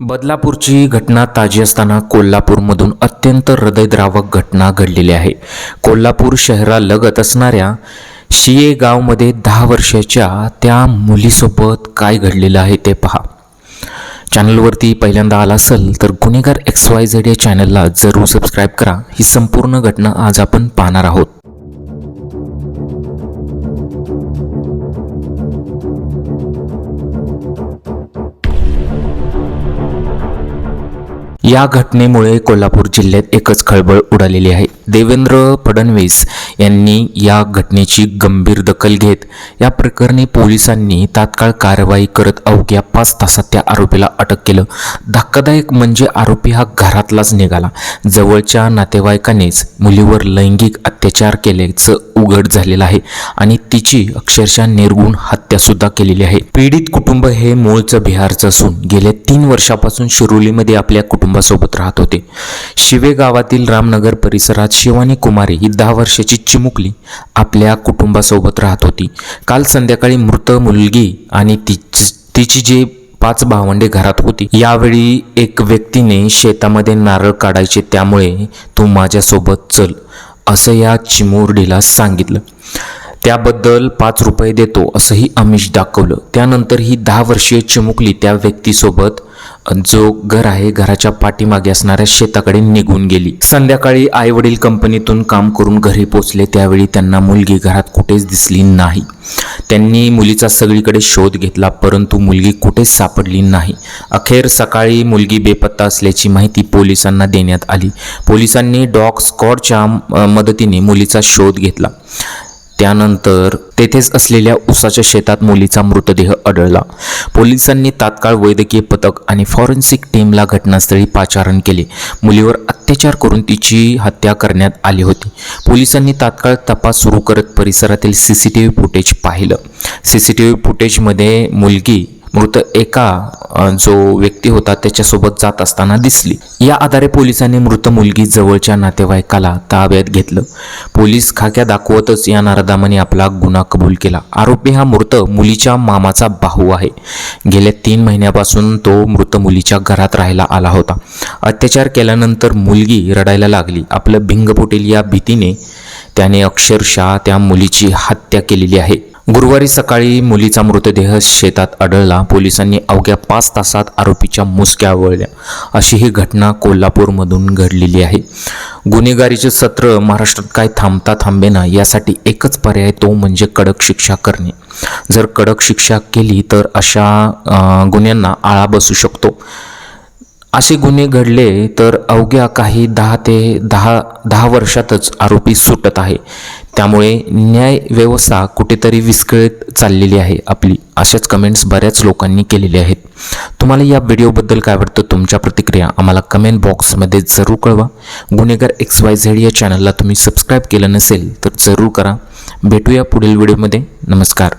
बदलापूरची घटना ताजी असताना कोल्हापूरमधून अत्यंत हृदयद्रावक घटना घडलेली आहे. कोल्हापूर शहरालगत असणाऱ्या शिये गावमध्ये दहा वर्षाच्या त्या मुलीसोबत काय घडलेलं आहे ते पहा. चॅनलवरती पहिल्यांदा आला असेल तर गुन्हेगार एक्स वाय झेड या चॅनलला जरूर सबस्क्राईब करा. ही संपूर्ण घटना आज आपण पाहणार आहोत. या घटनेमुळे कोल्हापूर जिल्ह्यात एकच खळबळ उडालेली आहे. देवेंद्र फडणवीस यांनी या घटनेची गंभीर दखल घेत या प्रकरणी पोलिसांनी तात्काळ कारवाई करत अवघ्या पाच तासात त्या आरोपीला अटक केलं. धक्कादायक म्हणजे आरोपी हा घरातलाच निघाला. जवळच्या नातेवाईकानेच मुलीवर लैंगिक अत्याचार केल्याचं उघड झालेलं आहे आणि तिची अक्षरशः निर्गुण हत्यासुद्धा केलेली आहे. पीडित कुटुंब हे मूळचं बिहारचं असून गेल्या तीन वर्षापासून शिरोलीमध्ये आपल्या कुटुंबासोबत राहत होते. शिवे गावातील रामनगर परिसरात शिवानी कुमारी ही दहा वर्षाची चिमुकली आपल्या कुटुंबासोबत राहत होती. काल संध्याकाळी मृत मुलगी आणि तिची तिची जे पाच भावंडे घरात होती यावेळी एक व्यक्तीने शेतामध्ये नारळ काढायचे त्यामुळे तू माझ्यासोबत चल असं या चिमुरडीला सांगितलं. त्याबद्दल पाच रुपये देतो असंही आमिष दाखवलं. त्यानंतर ही दहा वर्षीय चिमुकली त्या व्यक्तीसोबत जो घर आहे घराच्या पाठीमागे असणाऱ्या शेताकडे निघून गेली. संध्याकाळी आई वडील कंपनीतून काम करून घरी पोचले त्यावेळी त्यांना मुलगी घरात कुठेच दिसली नाही. त्यांनी मुलीचा सगळीकडे शोध घेतला परंतु मुलगी कुठेच सापडली नाही. अखेर सकाळी मुलगी बेपत्ता असल्याची माहिती पोलिसांना देण्यात आली. पोलिसांनी डॉग स्कॉडच्या मदतीने मुलीचा शोध घेतला. त्यानंतर तेथेच असलेल्या उसाच्या शेतात मुलीचा मृतदेह आढळला. पोलिसांनी तात्काळ वैद्यकीय पथक आणि फॉरेन्सिक टीमला घटनास्थळी पाचारण केले. मुलीवर अत्याचार करून तिची हत्या करण्यात आली होती. पोलिसांनी तात्काळ तपास सुरू करत परिसरातील C C T V footage पाहिलं. सी सी टी व्ही फुटेजमध्ये मुलगी मृत एका जो व्यक्ती होता त्याच्यासोबत जात असताना दिसली. या आधारे पोलिसांनी मृत मुलगी जवळच्या नातेवाईकाला ताब्यात घेतलं. पोलीस खाक्या दाखवतच या नारदामाने आपला गुन्हा कबूल केला. आरोपी हा मृत मुलीच्या मामाचा भाऊ आहे. गेल्या तीन महिन्यापासून तो मृत मुलीच्या घरात राहायला आला होता. अत्याचार केल्यानंतर मुलगी रडायला लागली. आपलं भिंग फुटेल या भीतीने त्याने अक्षरशः त्या मुलीची हत्या केलेली आहे. गुरुवारी सकाळी मुलीचा मृतदेह शेतात आढळला. पोलिसांनी अवघ्या पाच तासात आरोपीच्या मुसक्या वळल्या. अशी ही घटना कोल्हापूरमधून घडलेली आहे. गुन्हेगारीचे सत्र महाराष्ट्रात काय थांबता थांबेना यासाठी एकच पर्याय तो म्हणजे कडक शिक्षा करणे. जर कडक शिक्षा केली तर अशा गुन्ह्यांना आळा बसू शकतो. असे गुन्हे घडले तर अवघ्या काही दहा ते दहा दहा वर्षातच आरोपी सुटत आहे. त्यामुळे न्याय व्यवस्था कुठेतरी विस्कळीत चाललेली आहे आपली अशाच कमेंट्स बऱ्याच लोकांनी केलेले आहेत. तुम्हाला या व्हिडिओबद्दल काय वाटतं? तुमच्या प्रतिक्रिया आम्हाला कमेंट बॉक्समध्ये जरूर कळवा. गुन्हेगार एक्स वाय झेड या चॅनलला तुम्ही सबस्क्राईब केलं नसेल तर जरूर करा. भेटूया पुढील व्हिडिओमध्ये. नमस्कार.